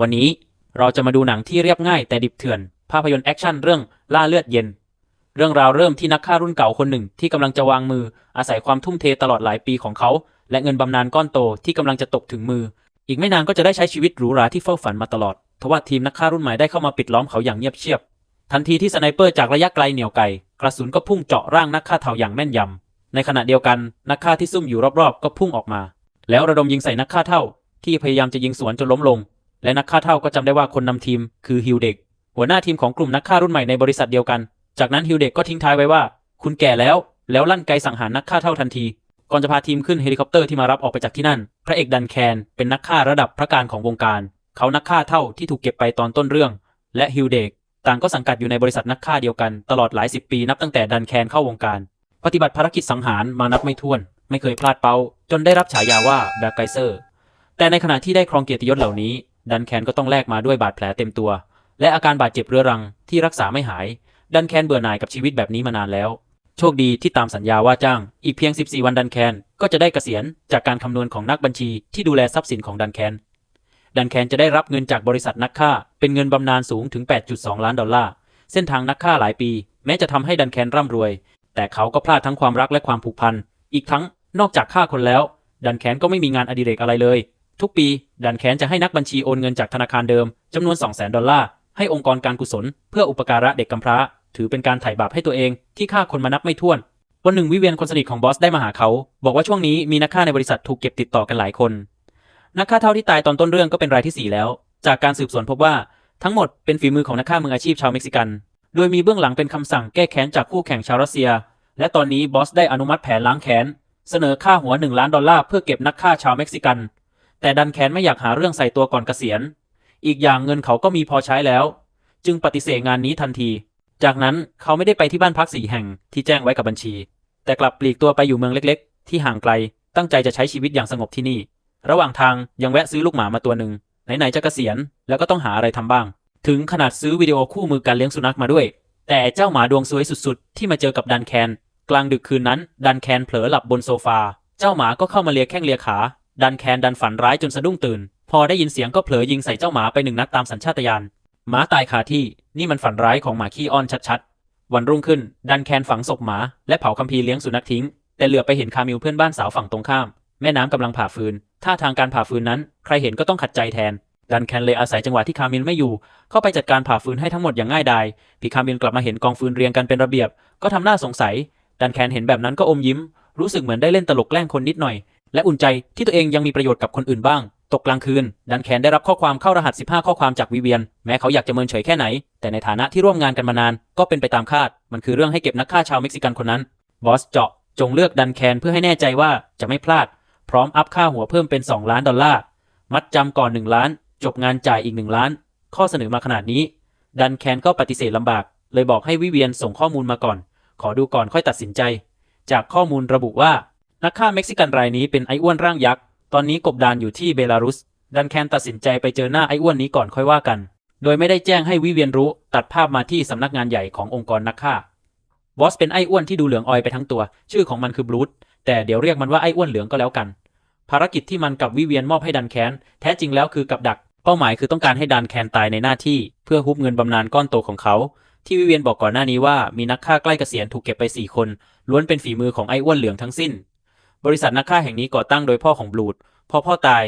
วันนี้เราจะมาดูหนังที่เรียบง่ายแต่ดิบเถื่อน ภาพยนตร์แอคชั่นเรื่องล่าเลือดเย็น เรื่องราวเริ่มที่นักฆ่ารุ่นเก่าคนหนึ่งที่กำลังจะวางมืออาศัยความทุ่มเทตลอดหลายปีของเขา และเงินบำนาญก้อนโตที่กำลังจะตกถึงมือ อีกไม่นานก็จะได้ใช้ชีวิตหรูหราที่เฝ้าฝันมาตลอดทว่าทีมนักฆ่ารุ่นใหม่ได้เข้ามาปิดล้อมเขาอย่างเงียบเชียบ ทันทีที่สไนเปอร์จากระยะไกลเหนี่ยวไกกระสุนก็พุ่งเจาะร่างนักฆ่าเถ่าอย่างแม่นยำในขณะเดียวกันนักฆ่าที่ซุ่มอยู่รอบๆ ก็พุ่งออกมา แล้วระดมยิงใส่นักฆ่าเท่าที่พยายามจะยิงสวนจนล้มลง และนักฆ่าเท่าก็จำได้ว่าคนนำทีมคือฮิวเด็ก หัวหน้าทีมของกลุ่มนักฆ่ารุ่นใหม่ในบริษัทเดียวกัน จากนั้นฮิวเด็กก็ทิ้งท้ายไว้ว่า คุณแก่แล้ว แล้วลั่นไกสังหารนักฆ่าเท่าทันที ก่อนจะพาทีมขึ้นเฮลิคอปเตอร์ที่มารับออกไปจากที่นั่น พระเอกดันแคนเป็นนักฆ่าระดับพระการของวงการ เขานักฆ่าเท่าที่ถูกเก็บไปตอนต้นเรื่อง และฮิวเด็กต่างก็สังกัดอยู่ในบริษัทนักฆ่าเดียวกันตลอดหลายสิบปีนับตั้งแต่ดันแคนเข้าวงการ ปฏิบัติภารกิจสังหารมานับไม่ถ้วน ไม่เคยพลาดเป้า จนได้รับฉายาว่าแบ็กไกเซอร์ แต่ในขณะที่ได้ครองเกียรติยศเหล่านี้ ดันแคนก็ต้องแลกมาด้วยบาดแผลเต็มตัว และอาการบาดเจ็บเรื้อรังที่รักษาไม่หาย ดันแคนเบื่อหน่ายกับชีวิตแบบนี้มานานแล้ว โชคดีที่ตามสัญญาว่าจ้าง อีกเพียง 14 วันดันแคนก็จะได้เกษียณจากการคำนวณของนักบัญชีที่ดูแลทรัพย์สินของดันแคนดันแคนจะได้รับเงินจากบริษัทนักฆ่า เป็นเงินบำนาญสูงถึง 8.2 ล้านดอลลาร์เส้นทางนักฆ่าหลายปี แม้จะทำให้ดันแคนร่ำรวย แต่เขาก็พลาดทั้งความรักและความผูกพัน อีกทั้งนอกจากฆ่าคนแล้ว ดันแคนก็ไม่มีงานอดิเรกอะไรเลย ทุกปี ดันแคนจะให้นักบัญชีโอนเงินจากธนาคารเดิมจำนวน 200,000 ดอลลาร์ ให้องค์กรการกุศล เพื่ออุปการะเด็กกำพร้า ถือเป็นการไถ่บาปให้ตัวเองที่ฆ่าคนมานับไม่ถ้วน วันหนึ่งวิเวียนคนสนิทของบอสได้มาหาเขา บอกว่าช่วงนี้มีนักฆ่าในบริษัทถูกเก็บติดต่อกันหลายคน นักฆ่าเท่าที่ตายตอนต้นเรื่องก็เป็นรายที่ 4 แล้ว จากการสืบสวนพบว่าทั้งหมดเป็นฝีมือของนักฆ่ามืออาชีพชาวเม็กซิกัน โดยมีเบื้องหลังเป็นคำสั่งแก้แค้นจากคู่แข่งชาวรัสเซีย และตอนนี้บอสได้อนุมัติแผนล้างแค้น เสนอค่าหัว 1 ล้านดอลลาร์เพื่อเก็บนักฆ่าชาวเม็กซิกัน แต่ดันแค้นไม่อยากหาเรื่องใส่ตัวก่อนเกษียณ อีกอย่างเงินเขาก็มีพอใช้แล้ว จึงปฏิเสธงานนี้ทันที จากนั้นเขาไม่ได้ไปที่บ้านพักสีแห่งที่แจ้งไว้กับบัญชี แต่กลับปลีกตัวไปอยู่เมืองเล็ก ๆ ที่ห่างไกล ตั้งใจจะใช้ชีวิตอย่างสงบที่นี่ ระหว่างทางยังแวะซื้อลูกหมามาตัวหนึ่งไหนๆจะเกษียณแล้วก็ต้องหาอะไรทำบ้าง ถึงขนาดซื้อวิดีโอคู่มือการเลี้ยงสุนัขมาด้วย แต่เจ้าหมาดวงสวยสุดๆ ที่มาเจอกับดันแคน กลางดึกคืนนั้น ดันแคนเผลอหลับบนโซฟา เจ้าหมาก็เข้ามาเลียแข้งเลียขา ดันแคนดันฝันร้ายจนสะดุ้งตื่น พอได้ยินเสียงก็เผลอยิงใส่เจ้าหมาไปหนึ่งนัดตามสัญชาตญาณหมาตายคาที่นี่มันฝันร้ายของหมาขี้อ้อนชัดๆ วันรุ่งขึ้น ดันแคนฝังศพหมา และเผาคัมภีร์เลี้ยงสุนัขทิ้ง แต่เหลือไปเห็นคามิลเพื่อนบ้านสาวฝั่งตรงข้าม แม่น้ำกำลังผ่าฟืนท่าทางการผ่าฟืนนั้น ใครเห็นก็ต้องขัดใจแทน ดันแคนเลยอาศัยจังหวะที่คามิลไม่อยู่ เข้าไปจัดการผ่าฟืนให้ทั้งหมดอย่างง่ายดายพี่คามิลกลับมาเห็นกองฟืนเรียงกันเป็นระเบียบ ก็ทำหน้าสงสัย ดันแคนเห็นแบบนั้นก็อมยิ้ม รู้สึกเหมือนได้เล่นตลกแกล้งคนนิดหน่อย และอุ่นใจที่ตัวเองยังมีประโยชน์กับคนอื่นบ้าง ตกกลางคืน ดันแคนได้รับข้อความเข้ารหัส 15 ข้อความจากวิเวียน แม้เขาอยากจะเมินเฉยแค่ไหน แต่ในฐานะที่ร่วมงานกันมานาน ก็เป็นไปตามคาด มันคือเรื่องให้เก็บนักฆ่าชาวเม็กซิกันคนนั้น บอสเจาะ จงเลือกดันแคนเพื่อให้แน่ใจว่าจะไม่พลาด พร้อมอัพค่าหัวเพิ่มเป็น 2 ล้านดอลลาร์ มัดจำก่อน 1 ล้าน จบงานจ่ายอีก 1 ล้าน ข้อเสนอมาขนาดนี้ ดันแคนก็ปฏิเสธลำบาก เลยบอกให้วิเวียนส่งข้อมูลมาก่อน ขอดูก่อนค่อยตัดสินใจ จากข้อมูลระบุว่า นักฆ่าเม็กซิกันรายนี้เป็นไอ้อ้วนร่างยักษ์ ตอนนี้กบดานอยู่ที่เบลารุส ดันแคนตัดสินใจไปเจอหน้าไอ้อ้วนนี้ก่อนค่อยว่ากัน โดยไม่ได้แจ้งให้วิเวียนรู้ ตัดภาพมาที่สำนักงานใหญ่ขององค์กรนักฆ่า บอสเป็นไอ้อ้วนที่ดูเหลืองออยไปทั้งตัว ชื่อของมันคือบลูดแต่เดี๋ยวเรียกมันว่าไอ้อ้วนเหลืองก็แล้วกัน ภารกิจที่มันกับวิเวียนมอบให้ดันแคนแท้จริงแล้วคือกับดัก เป้าหมายคือต้องการให้ดันแคนตายในหน้าที่ เพื่อฮุบเงินบำนาญก้อนโตของเขาที่วิเวียนบอกก่อนหน้านี้ว่ามีนักฆ่าใกล้เกษียณถูกเก็บไปสี่คน ล้วนเป็นฝีมือของไอ้อ้วนเหลืองทั้งสิ้น บริษัทนักฆ่าแห่งนี้ก่อตั้งโดยพ่อของบลูดพอพ่อตาย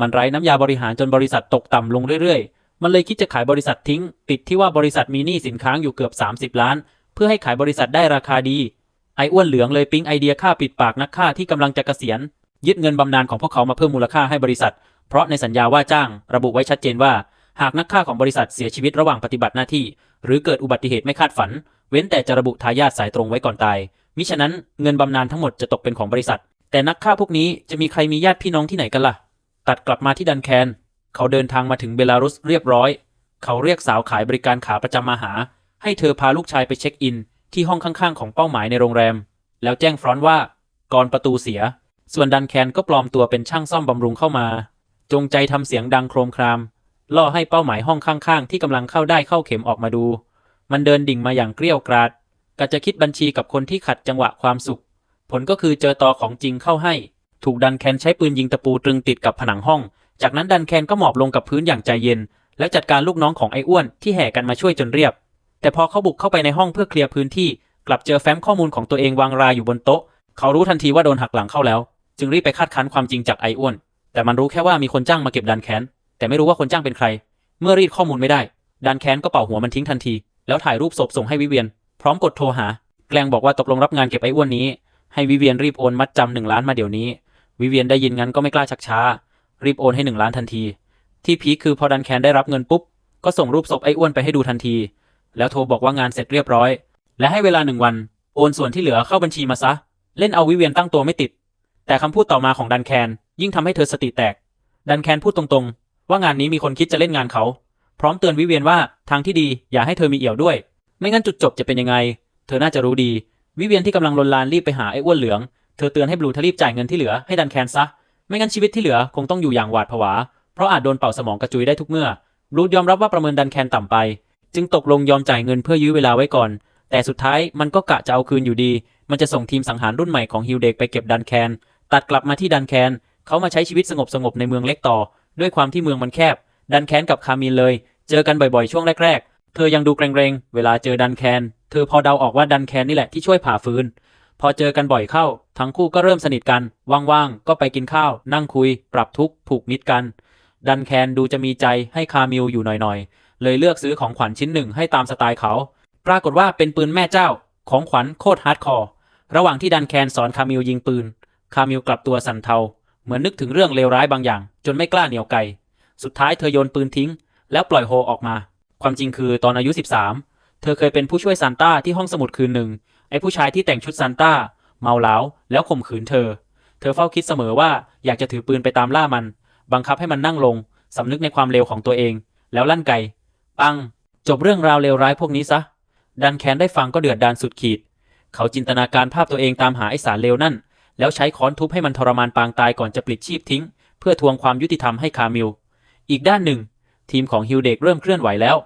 มันไร้น้ำยาบริหารจนบริษัทตกต่ำลงเรื่อยๆ มันเลยคิดจะขายบริษัททิ้ง ติดที่ว่าบริษัทมีหนี้สินค้างอยู่เกือบ 30 ล้าน เพื่อให้ขายบริษัทได้ราคาดี ไอ้อ้วนเหลืองเลยปิ๊งไอเดียฆ่าปิดปากนักฆ่าที่กำลังจะเกษียณยึดเงินบำนาญของพวกเขามาเพิ่มมูลค่าให้บริษัท เพราะในสัญญาว่าจ้าง ระบุไว้ชัดเจนว่า หากนักฆ่าของบริษัทเสียชีวิตระหว่างปฏิบัติหน้าที่ หรือเกิดอุบัติเหตุไม่คาดฝัน เว้นแต่จะระบุทายาทสายตรงไว้ก่อนตาย มิฉะนั้นเงินบำนาญทั้งหมดจะตกเป็นของบริษัท แต่นักฆ่าพวกนี้จะมีใครมีญาติพี่น้องที่ไหนกันล่ะ ตัดกลับมาที่ดันแคน เขาเดินทางมาถึงเบลารุสเรียบร้อย เขาเรียกสาวขายบริการขาประจำมาหา ให้เธอพาลูกชายไปเช็คอิน ที่ห้องข้างๆของเป้าหมายในโรงแรม แล้วแจ้งฟรอนต์ว่ากรประตูเสีย ส่วนดันแคนก็ปลอมตัวเป็นช่างซ่อมบำรุงเข้ามา จงใจทำเสียงดังโครมคราม ล่อให้เป้าหมายห้องข้างๆ ที่กำลังเข้าได้เข้าเข็มออกมาดู มันเดินดิ่งมาอย่างเกลี้ยวกราด กะจะคิดบัญชีกับคนที่ขัดจังหวะความสุข ผลก็คือเจอตอของจริงเข้าให้ ถูกดันแคนใช้ปืนยิงตะปูตรึงติดกับผนังห้อง จากนั้นดันแคนก็หมอบลงกับพื้นอย่างใจเย็น แล้วจัดการลูกน้องของไอ้อ้วนที่แห่กันมาช่วยจนเรียบ แต่พอเขาบุกเข้าไปในห้องเพื่อเคลียร์พื้นที่ กลับเจอแฟ้มข้อมูลของตัวเองวางรายอยู่บนโต๊ะ เขารู้ทันทีว่าโดนหักหลังเข้าแล้ว จึงรีบไปคาดคั้นความจริงจากไอ้อ้วน แต่มันรู้แค่ว่ามีคนจ้างมาเก็บดันแคนแต่ไม่รู้ว่าคนจ้างเป็นใคร เมื่อรีดข้อมูลไม่ได้ ดันแคนก็เป่าหัวมันทิ้งทันที แล้วถ่ายรูปศพส่งให้วิเวียน ร้อมกดโทรหา แกลงบอกว่าตกลงรับงานเก็บไอ้อ้วนนี้ ให้วิเวียนรีบโอนมัดจำหนึ่งล้านมาเดี๋ยวนี้ วิเวียนได้ยินงั้นก็ไม่กล้าชักช้า รีบโอนให้หนึ่งล้านทันที ที่พีคคือพอดันแคนได้รับเงินปุ๊บ ก็ส่งรูปศพไอ้อ้วนไปให้ดูทันที แล้วโทรบอกว่างานเสร็จเรียบร้อย และให้เวลาหนึ่งวัน โอนส่วนที่เหลือเข้าบัญชีมาซะ เล่นเอาวิเวียนตั้งตัวไม่ติด แต่คำพูดต่อมาของดันแคน ยิ่งทำให้เธอสติแตก ดันแคนพูดตรงๆ ว่างานนี้มีคนคิดจะเล่นงานเขา พร้อมเตือนวิเวียนว่าทางที่ดีอย่าให้เธอมีเอี่ยวด้วย ไม่งั้นจุดจบจะเป็นยังไง เธอน่าจะรู้ดี วิเวียนที่กำลังลนลานรีบไปหาไอ้อ้วนเหลือง เธอเตือนให้บลูทรีบจ่ายเงินที่เหลือให้ดันแคนซะ ไม่งั้นชีวิตที่เหลือคงต้องอยู่อย่างหวาดผวา เพราะอาจโดนเป่าสมองกระจุยได้ทุกเมื่อ บลูยอมรับว่าประเมินดันแคนต่ำไป จึงตกลงยอมจ่ายเงินเพื่อยื้อเวลาไว้ก่อน แต่สุดท้ายมันก็กะจะเอาคืนอยู่ดี มันจะส่งทีมสังหารรุ่นใหม่ของฮิวเด็กไปเก็บดันแคน ตัดกลับมาที่ดันแคน เขามาใช้ชีวิตสงบๆในเมืองเล็กต่อ ด้วยความที่เมืองมันแคบ ดันแคนกับคามินเลย เจอกันบ่อยๆช่วงแรกๆ เธอยังดูเกรงๆ เวลาเจอดันแคน เธอพอเดาออกว่าดันแคนนี่แหละที่ช่วยผ่าฟืน พอเจอกันบ่อยเข้า ทั้งคู่ก็เริ่มสนิทกัน ว่างๆ ก็ไปกินข้าว นั่งคุย ปรับทุกข์ผูกมิตรกัน ดันแคนดูจะมีใจให้คามิลอยู่หน่อยๆ เลยเลือกซื้อของขวัญชิ้นหนึ่งให้ตามสไตล์เขา ปรากฏว่าเป็นปืนแม่เจ้า ของขวัญโคตรฮาร์ดคอร์ ระหว่างที่ดันแคนสอนคามิลยิงปืน คามิลกลับตัวสั่นเทา เหมือนนึกถึงเรื่องเลวร้ายบางอย่าง จนไม่กล้าเหนียวไกล สุดท้ายเธอโยนปืนทิ้ง แล้วปล่อยโฮออกมา ความจริงคือตอนอายุ 13 เธอเคยเป็นผู้ช่วยซานต้าที่ห้องสมุดคืนหนึ่ง ไอ้ผู้ชายที่แต่งชุดซานต้า เมาเหลาแล้วข่มขืนเธอ เธอเฝ้าคิดเสมอว่าอยากจะถือปืนไปตามล่ามัน บังคับให้มันนั่งลงสำนึกในความเลวของตัวเอง แล้วลั่นไกปัง จบเรื่องราวเลวร้ายพวกนี้ซะ ดันแคนได้ฟังก็เดือดดานสุดขีด เขาจินตนาการภาพตัวเองตามหาไอสารเลวนั่น แล้วใช้ค้อนทุบให้มันทรมานปางตายก่อนจะปลิดชีพทิ้ง เพื่อทวงความยุติธรรมให้คามิล อีกด้านหนึ่ง ทีมของฮิวเด็กเริ่มเคลื่อนไหวแล้ว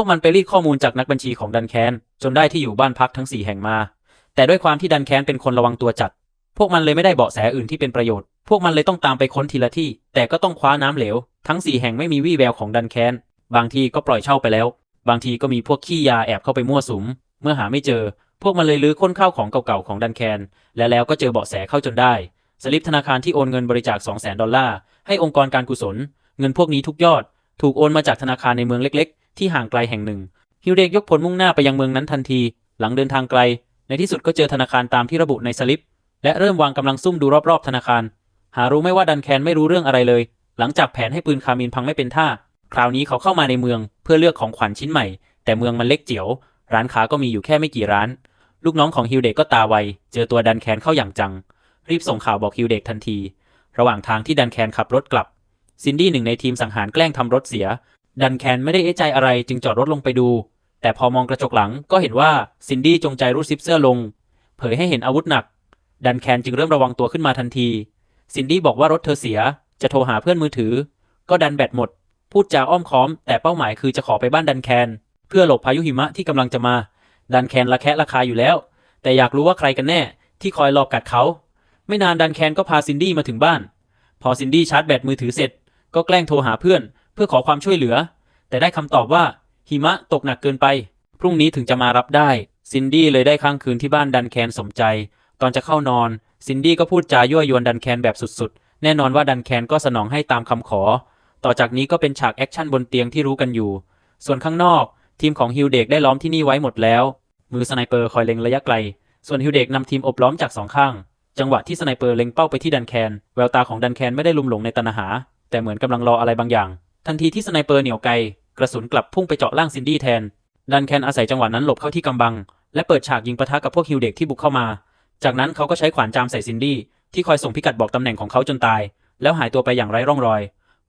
วกมันไปรีดข้อมูลจากนักบัญชีของดันแคนจนได้ที่อยู่บ้านพักทั้งสี่แห่งมา แต่ด้วยความที่ดันแคนเป็นคนระวังตัวจัด พวกมันเลยไม่ได้เบาะแสอื่นที่เป็นประโยชน์ พวกมันเลยต้องตามไปค้นทีละที่ แต่ก็ต้องคว้าน้ำเหลว ทั้งสี่แห่งไม่มีวี่แววของดันแคนบางทีก็ปล่อยเช่าไปแล้ว บางทีก็มีพวกขี้ยาแอบเข้าไปมั่วสุม เมื่อหาไม่เจอ พวกมันเลยลื้อค้นข้าวของเก่าๆของดันแคนและแล้วก็เจอเบาะแสเข้าจนได้ สลิปธนาคารที่โอนเงินบริจาค2 0 0 0 0 0ดอลลาร์ให้องค์กรการกุศล เงินพวกนี้ทุกยอด ถูกโอนมาจากธนาคารในเมืองเล็ก ที่ห่างไกลแห่งหนึ่ง ฮิวเดกยกพลมุ่งหน้าไปยังเมืองนั้นทันที หลังเดินทางไกล ในที่สุดก็เจอธนาคารตามที่ระบุในสลิป และเริ่มวางกำลังซุ่มดูรอบๆธนาคาร หารู้ไม่ว่าดันแคนไม่รู้เรื่องอะไรเลย หลังจากแผนให้ปืนคามินพังไม่เป็นท่า คราวนี้เขาเข้ามาในเมืองเพื่อเลือกของขวัญชิ้นใหม่ แต่เมืองมันเล็กเจียว ร้านค้าก็มีอยู่แค่ไม่กี่ร้าน ลูกน้องของฮิวเดกก็ตาไว เจอตัวดันแคนเข้าอย่างจัง รีบส่งข่าวบอกฮิวเดกทันที ระหว่างทางที่ดันแคนขับรถกลับซินดี้หนึ่งในทีมสังหารแกล้งทำรถเสีย ดันแคนไม่ได้เอะใจอะไรจึงจอดรถลงไปดู แต่พอมองกระจกหลังก็เห็นว่าซินดี้จงใจรูดซิปเสื้อลง เผยให้เห็นอาวุธหนัก ดันแคนจึงเริ่มระวังตัวขึ้นมาทันที ซินดี้บอกว่ารถเธอเสีย จะโทรหาเพื่อนมือถือ ก็ดันแบตหมด พูดจาอ้อมค้อม แต่เป้าหมายคือจะขอไปบ้านดันแคน เพื่อหลบพายุหิมะที่กำลังจะมา ดันแคนระแคะระคาอยู่แล้ว แต่อยากรู้ว่าใครกันแน่ ที่คอยหลอกกัดเขา ไม่นานดันแคนก็พาซินดี้มาถึงบ้าน พอซินดี้ชาร์จแบตมือถือเสร็จ ก็แกล้งโทรหาเพื่อน เพื่อขอความช่วยเหลือ แต่ได้คำตอบว่า หิมะตกหนักเกินไป พรุ่งนี้ถึงจะมารับได้ ซินดี้เลยได้ค้างคืนที่บ้านดันแคนสมใจ ตอนจะเข้านอน ซินดี้ก็พูดจายั่วยวนดันแคนแบบสุดๆ แน่นอนว่าดันแคนก็สนองให้ตามคำขอ ต่อจากนี้ก็เป็นฉากแอคชั่นบนเตียงที่รู้กันอยู่ ส่วนข้างนอก ทีมของฮิวเดกได้ล้อมที่นี่ไว้หมดแล้ว มือสไนเปอร์คอยเล็งระยะไกล ส่วนฮิวเดกนำทีมอบล้อมจากสองข้าง จังหวะที่สไนเปอร์เล็งเป้าไปที่ดันแคน แววตาของดันแคนไม่ได้ลุ่มหลงในตัณหา แต่เหมือนกำลังรออะไรบางอย่าง ทันทีที่สไนเปอร์เหนี่ยวไกล กระสุนกลับพุ่งไปเจาะล่างซินดี้แทน ดันแคนอาศัยจังหวะนั้นหลบเข้าที่กำบัง และเปิดฉากยิงปะทะกับพวกฮิวเด็กที่บุกเข้ามา จากนั้นเขาก็ใช้ขวานจามใส่ซินดี้ที่คอยส่งพิกัดบอกตำแหน่งของเขาจนตาย แล้วหายตัวไปอย่างไร้ร่องรอย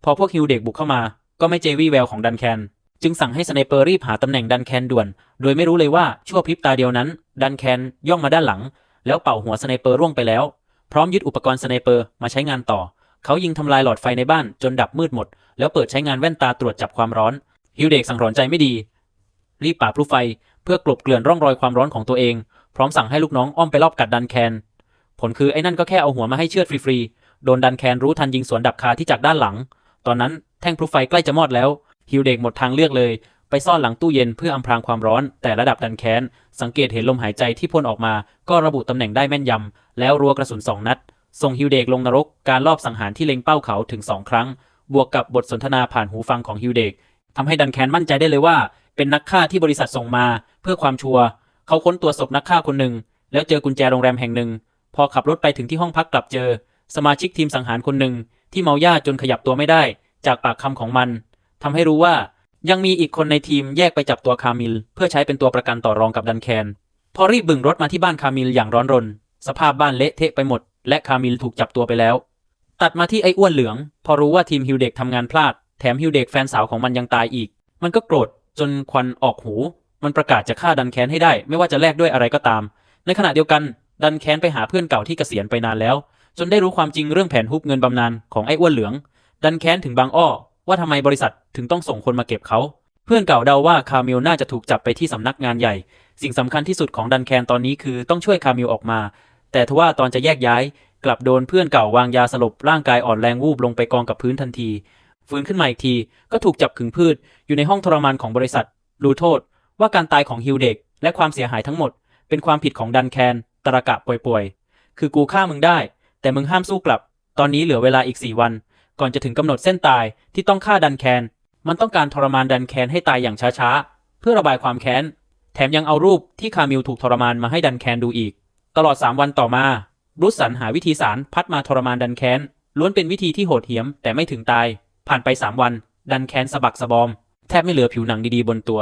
พอพวกฮิวเด็กบุกเข้ามา ก็ไม่เจอวี่แววของดันแคนจึงสั่งให้สไนเปอร์รีบหาตำแหน่งดันแคนด่วน โดยไม่รู้เลยว่าชั่วพริบตาเดียวนั้น ดันแคนย่องมาด้านหลัง แล้วเป่าหัวสไนเปอร์ร่วงไปแล้ว พร้อมยึดอุปกรณ์สไนเปอร์มาใช้งานต่อ เขายิงทำลายหลอดไฟในบ้านจนดับมืดหมด แล้วเปิดใช้งานแว่นตาตรวจจับความร้อน ฮิวเด็กสังหรณ์ใจไม่ดี รีบป่าบพลุไฟเพื่อกลบเกลื่อนร่องรอยความร้อนของตัวเอง พร้อมสั่งให้ลูกน้องอ้อมไปรอบกัดดันแคน ผลคือไอ้นั่นก็แค่เอาหัวมาให้เชือดฟรีๆ โดนดันแคนรู้ทันยิงสวนดับคาที่จากด้านหลัง ตอนนั้นแท่งพลุไฟใกล้จะมอดแล้ว ฮิวเด็กหมดทางเลือกเลย ไปซ่อนหลังตู้เย็นเพื่ออำพรางความร้อน แต่ระดับดันแคน สังเกตเห็นลมหายใจที่พ่นออกมา ก็ระบุตำแหน่งได้แม่นยำแล้วรัวกระสุนสองนัด ส่งฮิวเดกลงนรกการลอบสังหารที่เล็งเป้าเขาถึงสองครั้ง บวกกับบทสนทนาผ่านหูฟังของฮิวเดกทำให้ดันแคนมั่นใจได้เลยว่า เป็นนักฆ่าที่บริษัทส่งมา เพื่อความชัวร์เขาค้นตัวศพนักฆ่าคนหนึ่ง แล้วเจอกุญแจโรงแรมแห่งหนึ่ง พอขับรถไปถึงที่ห้องพักกลับเจอ สมาชิกทีมสังหารคนหนึ่ง ที่เมาย่าจนขยับตัวไม่ได้ จากปากคำของมันทำให้รู้ว่ายังมีอีกคนในทีมแยกไปจับตัวคามิล เพื่อใช้เป็นตัวประกันต่อรองกับดันแคน พอรีบบึงรถมาที่บ้านคามิลอย่างร้อนรน สภาพบ้านเละเทะไปหมด และคามิลถูกจับตัวไปแล้ว ตัดมาที่ไอ้อ้วนเหลือง พอรู้ว่าทีมฮิวเด็กทำงานพลาด แถมฮิวเด็กแฟนสาวของมันยังตายอีก มันก็โกรธจนควันออกหู มันประกาศจะฆ่าดันแค้นให้ได้ ไม่ว่าจะแลกด้วยอะไรก็ตาม ในขณะเดียวกันดันแค้นไปหาเพื่อนเก่าที่เกษียณไปนานแล้ว จนได้รู้ความจริงเรื่องแผนฮุบเงินบำนาญของไอ้อ้วนเหลือง ดันแค้นถึงบางอ้อว่าทำไมบริษัทถึงต้องส่งคนมาเก็บเขา เพื่อนเก่าเดาว่าคามิลน่าจะถูกจับไปที่สำนักงานใหญ่ สิ่งสำคัญที่สุดของดันแคนตอนนี้คือต้องช่วยคามิลออกมา แต่ทว่าตอนจะแยกย้าย กลับโดนเพื่อนเก่าวางยาสลบร่างกายอ่อนแรงวูบลงไปกองกับพื้นทันที ฟื้นขึ้นมาอีกทีก็ถูกจับขึงพืช อยู่ในห้องทรมานของบริษัท รู้โทษ ว่าการตายของฮิวเด็ก และความเสียหายทั้งหมด เป็นความผิดของดันแคนตระกะป่วยๆคือกูฆ่ามึงได้ แต่มึงห้ามสู้กลับ ตอนนี้เหลือเวลาอีกสี่วัน ก่อนจะถึงกำหนดเส้นตายที่ต้องฆ่าดันแคนมันต้องการทรมานดันแคนให้ตายอย่างช้าๆเพื่อระบายความแค้นแถมยังเอารูปที่คามิลถูกทรมานมาให้ดันแคนดูอีก ตลอด 3 วันต่อมาบรุษสันหาวิธีสารพัดมาทรมานดันแคนล้วนเป็นวิธีที่โหดเหี้ยมแต่ไม่ถึงตาย ผ่านไป 3 วัน ดันแคนสะบักสะบอม แทบไม่เหลือผิวหนังดีๆบนตัว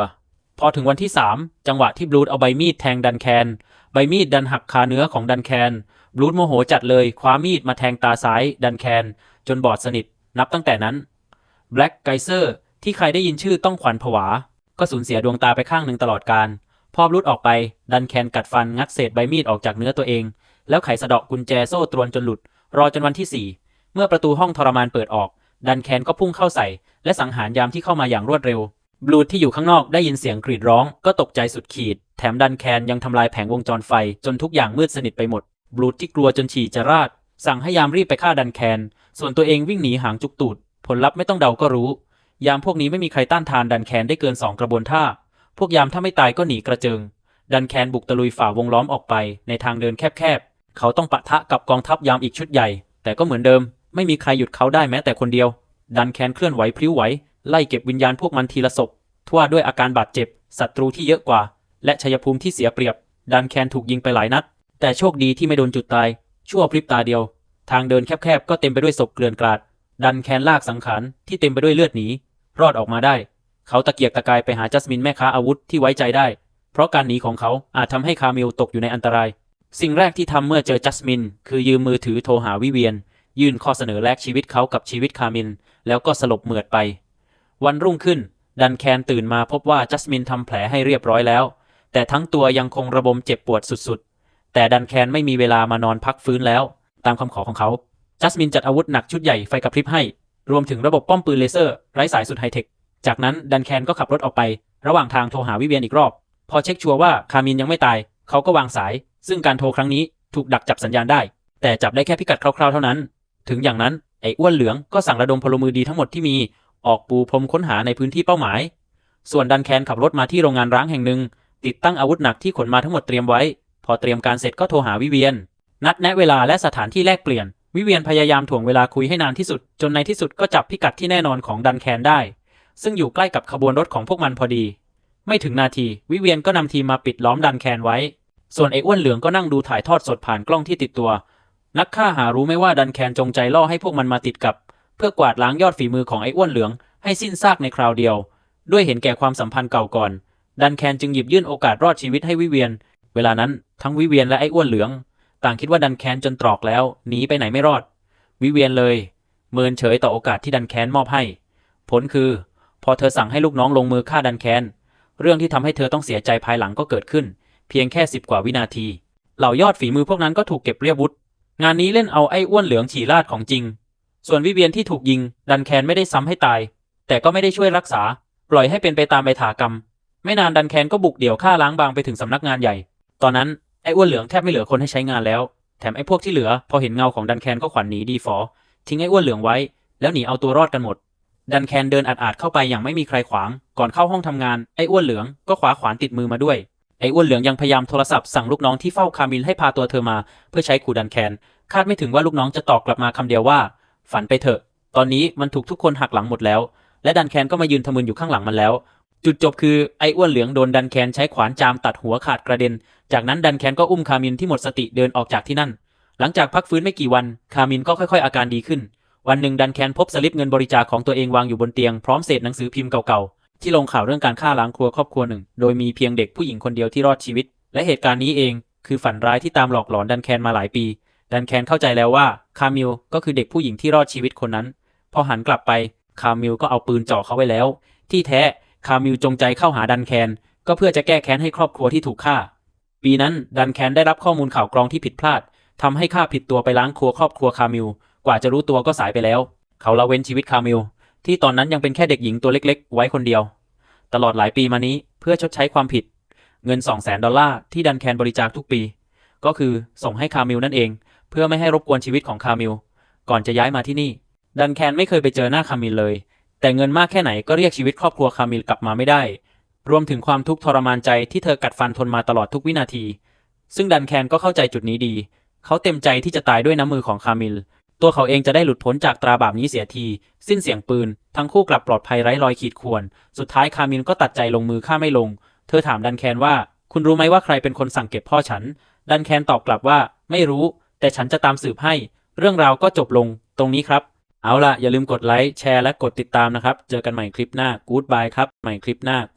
พอถึงวันที่ 3 จังหวะที่บลูดเอาใบมีดแทงดันแคนใบมีดดันหักคาเนื้อของดันแคนบลูดโมโหจัดเลยคว้ามีดมาแทงตาซ้ายดันแคนจนบอดสนิทนับตั้งแต่นั้นแบล็กไกเซอร์ที่ใครได้ยินชื่อต้องขวัญผวา ก็สูญเสียดวงตาไปข้างหนึ่งตลอดการ พอบลุดออกไป ดันแคนกัดฟันงัดเศษใบมีดออกจากเนื้อตัวเอง แล้วไขสะเดาะกุญแจโซ่ตรวนจนหลุด รอจนวันที่ 4 เมื่อประตูห้องทรมานเปิดออก ดันแคนก็พุ่งเข้าใส่ และสังหารยามที่เข้ามาอย่างรวดเร็ว บลูดที่อยู่ข้างนอกได้ยินเสียงกรีดร้อง ก็ตกใจสุดขีด แถมดันแคนยังทำลายแผงวงจรไฟจนทุกอย่างมืดสนิทไปหมด บลูดที่กลัวจนฉี่จะราด สั่งให้ยามรีบไปฆ่าดันแคน ส่วนตัวเองวิ่งหนีหางจุกตูด ผลลัพธ์ไม่ต้องเดาก็รู้ ยามพวกนี้ไม่มีใครต้านทานดันแคนได้เกินสองกระบวนท่า พวกยามถ้าไม่ตายก็หนีกระเจิง ดันแคนบุกตะลุยฝ่าวงล้อมออกไปในทางเดินแคบๆ เขาต้องปะทะกับกองทัพยามอีกชุดใหญ่ แต่ก็เหมือนเดิม ไม่มีใครหยุดเขาได้แม้แต่คนเดียว ดันแคนเคลื่อนไหวพลิ้วไหว ไล่เก็บวิญญาณพวกมันทีละศพทว่าด้วยอาการบาดเจ็บ ศัตรูที่เยอะกว่า และชัยภูมิที่เสียเปรียบ ดันแคนถูกยิงไปหลายนัด แต่โชคดีที่ไม่โดนจุดตาย ชั่วพริบตาเดียว ทางเดินแคบๆ ก็เต็มไปด้วยศพเกลื่อนกลาด ดันแคนลากสังขารที่เต็มไปด้วยเลือดหนี รอดออกมาได้ เขาตะเกียกตะกายไปหาจัสมินแม่ค้าอาวุธที่ไว้ใจได้ เพราะการหนีของเขาอาจทำให้คาเมลตกอยู่ในอันตราย สิ่งแรกที่ทำเมื่อเจอจัสมิน คือยืมมือถือโทรหาวิเวียน ยื่นข้อเสนอแลกชีวิตเขากับชีวิตคามิลแล้วก็สลบเหมือดไป วันรุ่งขึ้น ดันแคนตื่นมาพบว่าจัสมินทำแผลให้เรียบร้อยแล้ว แต่ทั้งตัวยังคงระบมเจ็บปวดสุดๆ แต่ดันแคนไม่มีเวลามานอนพักฟื้นแล้ว ตามคำขอของเขาจัสมินจัดอาวุธหนักชุดใหญ่ไฟกระพริบให้ รวมถึงระบบป้อมปืนเลเซอร์ไร้สายสุดไฮเทค จากนั้นดันแคนก็ขับรถออกไป ระหว่างทางโทรหาวิเวียนอีกรอบ พอเช็คชัวร์ว่าคามินยังไม่ตาย เขาก็วางสาย ซึ่งการโทรครั้งนี้ถูกดักจับสัญญาณได้ แต่จับได้แค่พิกัดคร่าวๆเท่านั้น ถึงอย่างนั้นไอ้อ้วนเหลืองก็สั่งระดมพลเมือดีทั้งหมดที่มีออกปูพรมค้นหาในพื้นที่เป้าหมาย ส่วนดันแคนขับรถมาที่โรงงานร้างแห่งหนึ่ง ติดตั้งอาวุธหนักที่ขนมาทั้งหมดเตรียมไว้ พอเตรียมการเสร็จก็โทรหาวิเวียน นัดแนะเวลาและสถานที่แลกเปลี่ยน วิเวียนพยายามถ่วงเวลาคุยให้นานที่สุด จนในที่สุดก็จับพิกัดที่แน่นอนของดันแคนได้ ซึ่งอยู่ใกล้กับขบวนรถของพวกมันพอดี ไม่ถึงนาที วิเวียนก็นำทีมมาปิดล้อมดันแคนไว้ ส่วนไอ้อ้วนเหลืองก็นั่งดูถ่ายทอดสดผ่านกล้องที่ติดตัว นักฆ่าหารู้ไม่ว่าดันแคนจงใจล่อให้พวกมันมาติดกับ เพื่อกวาดล้างยอดฝีมือของไอ้อ้วนเหลือง ให้สิ้นซากในคราวเดียว ด้วยเห็นแก่ความสัมพันธ์เก่าก่อน ดันแคนจึงหยิบยื่นโอกาสรอดชีวิตให้วิเวียน เวลานั้นทั้งวิเวียนและไอ้อ้วนเหลือง ต่างคิดว่าดันแคนจนตรอกแล้วหนีไปไหนไม่รอด วิเวียนเลยเมินเฉยต่อโอกาสที่ดันแคนมอบให้ ผลคือ อเธอสั่งให้ลูกน้องลงมือฆ่าดันแคนเรื่องที่ทำให้เธอต้องเสียใจภายหลังก็เกิดขึ้น เพียงแค่สิบกว่าวินาที เหล่ายอดฝีมือพวกนั้นก็ถูกเก็บเรียบวุธงานนี้เล่นเอาไอ้อ้วนเหลืองฉี่ลาดของจริง ส่วนวิเวียนที่ถูกยิง ดันแคนไม่ได้ซ้ำให้ตาย แต่ก็ไม่ได้ช่วยรักษา ปล่อยให้เป็นไปตามใบถากรรม ไม่นานดันแคนก็บุกเดี่ยวฆ่าล้างบางไปถึงสำนักงานใหญ่ ตอนนั้นไอ้อ้วนเหลืองแทบไม่เหลือคนให้ใช้งานแล้ว แถมไอ้พวกที่เหลือ พอเห็นเงาของดันแคนก็ขวัญหนีดีฟอ ทิ้งไอ้อ้วนเหลืองไว้ แล้วหนีเอาตัวรอดกันหมด ดันแคนเดินอาดๆเข้าไปอย่างไม่มีใครขวาง ก่อนเข้าห้องทำงาน ไอ้อ้วนเหลืองก็ขวาขวานติดมือมาด้วย ไอ้อ้วนเหลืองยังพยายามโทรศัพท์สั่งลูกน้องที่เฝ้าคามิลให้พาตัวเธอมา เพื่อใช้ขู่ดันแคน คาดไม่ถึงว่าลูกน้องจะตอบกลับมาคำเดียวว่า ฝันไปเถอะ ตอนนี้มันถูกทุกคนหักหลังหมดแล้ว และดันแคนก็มายืนทะมึนอยู่ข้างหลังมันแล้ว จุดจบคือไอ้อ้วนเหลืองโดนดันแคนใช้ขวานจามตัดหัวขาดกระเด็น จากนั้นดันแคนก็อุ้มคามินที่หมดสติเดินออกจากที่นั่น หลังจากพักฟื้นไม่กี่วัน คามินก็ค่อย ๆ อาการดีขึ้น วันหนึ่งดันแคนพบสลิปเงินบริจาคของตัวเองวางอยู่บนเตียงพร้อมเศษหนังสือพิมพ์เก่าๆ ที่ลงข่าวเรื่องการฆ่าล้างครัวครอบครัวหนึ่ง โดยมีเพียงเด็กผู้หญิงคนเดียวที่รอดชีวิต และเหตุการณ์นี้เองคือฝันร้ายที่ตามหลอกหลอนดันแคนมาหลายปี ดันแคนเข้าใจแล้วว่าคามิลก็คือเด็กผู้หญิงที่รอดชีวิตคนนั้น พอหันกลับไปคามิลก็เอาปืนจ่อเขาไว้แล้ว ที่แท้คามิลจงใจเข้าหาดันแคนก็เพื่อจะแก้แค้นให้ครอบครัวที่ถูกฆ่า ปีนั้นดันแคนได้รับข้อมูลข่าวกรองที่ผิดพลาดทำให้ข้าผิดตัวไปล้างครัวครอบครัวคามิล กว่าจะรู้ตัวก็สายไปแล้ว เขาละเว้นชีวิตคามิล ที่ตอนนั้นยังเป็นแค่เด็กหญิงตัวเล็ก ๆ ไว้คนเดียว ตลอดหลายปีมานี้เพื่อชดใช้ความผิด เงิน 2 0 0 0 0 0 ดอลลาร์ที่ดันแคนบริจาคทุกปี ก็คือส่งให้คามิลนั่นเอง เพื่อไม่ให้รบกวนชีวิตของคามิล ก่อนจะย้ายมาที่นี่ ดันแคนไม่เคยไปเจอหน้าคามิลเลย แต่เงินมากแค่ไหนก็เรียกชีวิตครอบครัวคามิลกลับมาไม่ได้ รวมถึงความทุกข์ทรมานใจที่เธอกัดฟันทนมาตลอดทุกวินาที ซึ่งดันแคนก็เข้าใจจุดนี้ดี เขาเต็มใจที่จะตายด้วยน้ำมือของคามิล ตัวเขาเองจะได้หลุดพ้นจากตราบาปนี้เสียที สิ้นเสียงปืน ทั้งคู่กลับปลอดภัยไร้รอยขีดข่วน สุดท้ายคามิลก็ตัดใจลงมือฆ่าไม่ลง เธอถามดันแคนว่า คุณรู้ไหมว่าใครเป็นคนสั่งเก็บพ่อฉัน ดันแคนตอบกลับว่า ไม่รู้ แต่ฉันจะตามสืบให้ เรื่องราวก็จบลง ตรงนี้ครับ เอาล่ะอย่าลืมกดไลค์แชร์และกดติดตามนะครับ เจอกันใหม่คลิปหน้ากู๊ดบายครับใหม่คลิปหน้า